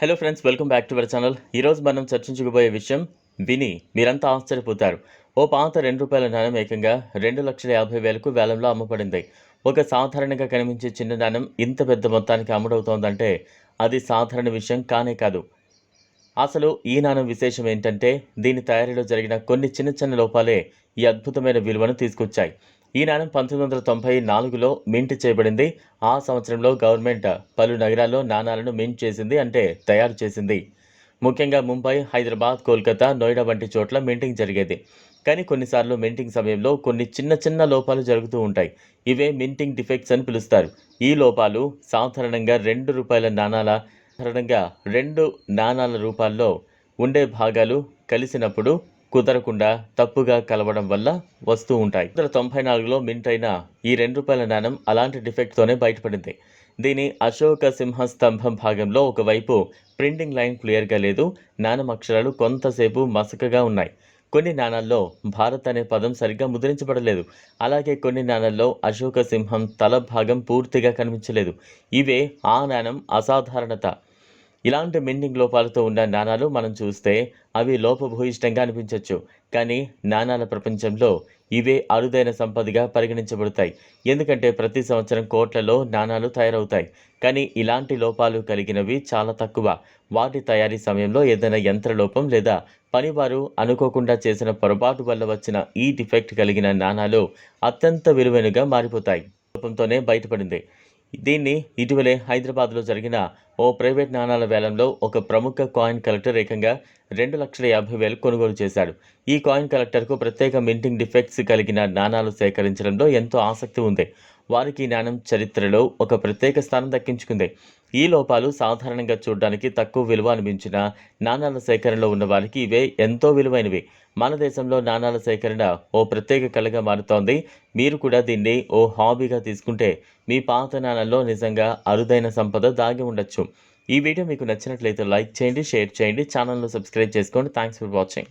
Hello friends welcome back to our channel ఈరోజు మనం చర్చించుకోబోయే విషయం విని మీరంతా ఆశ్చర్యపోతారు. ఓ పాత రెండు రూపాయల నాణ్యం ఏకంగా రెండు లక్షల యాభై వేలకు వేలంలో అమ్మబడింది. ఒక సాధారణంగా కనిపించే చిన్న నాణ్యం ఇంత పెద్ద మొత్తానికి అమ్ముడవుతోందంటే అది సాధారణ విషయం కానే కాదు. అసలు ఈ నాణం విశేషం ఏంటంటే దీని తయారీలో జరిగిన కొన్ని చిన్న చిన్న లోపాలే ఈ అద్భుతమైన విలువను తీసుకొచ్చాయి. ఈ నాణం పంతొమ్మిది వందల తొంభై నాలుగులో మింట్ చేయబడింది. ఆ సంవత్సరంలో గవర్నమెంట్ పలు నగరాల్లో నాణాలను మింట్ చేసింది అంటే తయారు చేసింది. ముఖ్యంగా ముంబై హైదరాబాద్ కోల్కతా నోయిడా వంటి చోట్ల మింటింగ్ జరిగేది. కానీ కొన్నిసార్లు మింటింగ్ సమయంలో కొన్ని చిన్న చిన్న లోపాలు జరుగుతూ ఉంటాయి. ఇవే మింటింగ్ డిఫెక్ట్స్ అని పిలుస్తారు. ఈ లోపాలు సాధారణంగా రెండు రూపాయల నాణాల సాధారణంగా రెండు నాణాల రూపాల్లో ఉండే భాగాలు కలిసినప్పుడు కుదరకుండా తప్పుగా కలవడం వల్ల వస్తూ ఉంటాయి. వందల తొంభై నాలుగులో మింట్ అయిన ఈ రెండు రూపాయల నాణం అలాంటి డిఫెక్ట్తోనే బయటపడింది. దీని అశోక సింహ స్తంభం భాగంలో ఒకవైపు ప్రింటింగ్ లైన్ క్లియర్గా లేదు నాణం అక్షరాలు కొంతసేపు మసకగా ఉన్నాయి. కొన్ని నాణాల్లో భారత్ అనే పదం సరిగ్గా ముద్రించబడలేదు. అలాగే కొన్ని నాణాల్లో అశోక సింహం తల భాగం పూర్తిగా కనిపించలేదు. ఇవే ఆ నాణం అసాధారణత. ఇలాంటి మిండింగ్ లోపాలతో ఉన్న నాణాలు మనం చూస్తే అవి లోపభూయిష్టంగా అనిపించవచ్చు కానీ నాణాల ప్రపంచంలో ఇవే అరుదైన సంపదగా పరిగణించబడతాయి. ఎందుకంటే ప్రతి సంవత్సరం కోట్లలో నాణాలు తయారవుతాయి. కానీ ఇలాంటి లోపాలు కలిగినవి చాలా తక్కువ. వాటి తయారీ సమయంలో ఏదైనా యంత్రలోపం లేదా పనివారు అనుకోకుండా చేసిన పొరపాటు వల్ల వచ్చిన ఈ డిఫెక్ట్ కలిగిన నాణాలు అత్యంత విలువైనగా మారిపోతాయి. లోపంతోనే బయటపడింది. దీన్ని ఇటీవలే హైదరాబాద్లో జరిగిన ఓ ప్రైవేట్ నాణాల వేలంలో ఒక ప్రముఖ కాయిన్ కలెక్టర్ ఏకంగా రెండు లక్షల యాభై వేలు కొనుగోలు చేశాడు. ఈ కాయిన్ కలెక్టర్కు ప్రత్యేక మింటింగ్ డిఫెక్ట్స్ కలిగిన నాణాలు సేకరించడంలో ఎంతో ఆసక్తి ఉంది. వారికి జ్ఞానం చరిత్రలో ఒక ప్రత్యేక స్థానం దక్కించుకుంది. ఈ లోపాలు సాధారణంగా చూడడానికి తక్కువ విలువ అనిపించిన నాణాల సేకరణలో ఉన్న వారికి ఇవే ఎంతో విలువైనవి. మన దేశంలో నాణాల సేకరణ ఓ ప్రత్యేక కళగా మారుతోంది. మీరు కూడా దీన్ని ఓ హాబీగా తీసుకుంటే మీ పాత నాణాల్లో నిజంగా అరుదైన సంపద దాగి ఉండొచ్చు. ఈ వీడియో మీకు నచ్చినట్లయితే లైక్ చేయండి షేర్ చేయండి ఛానల్ను సబ్స్క్రైబ్ చేసుకోండి. Thanks for watching.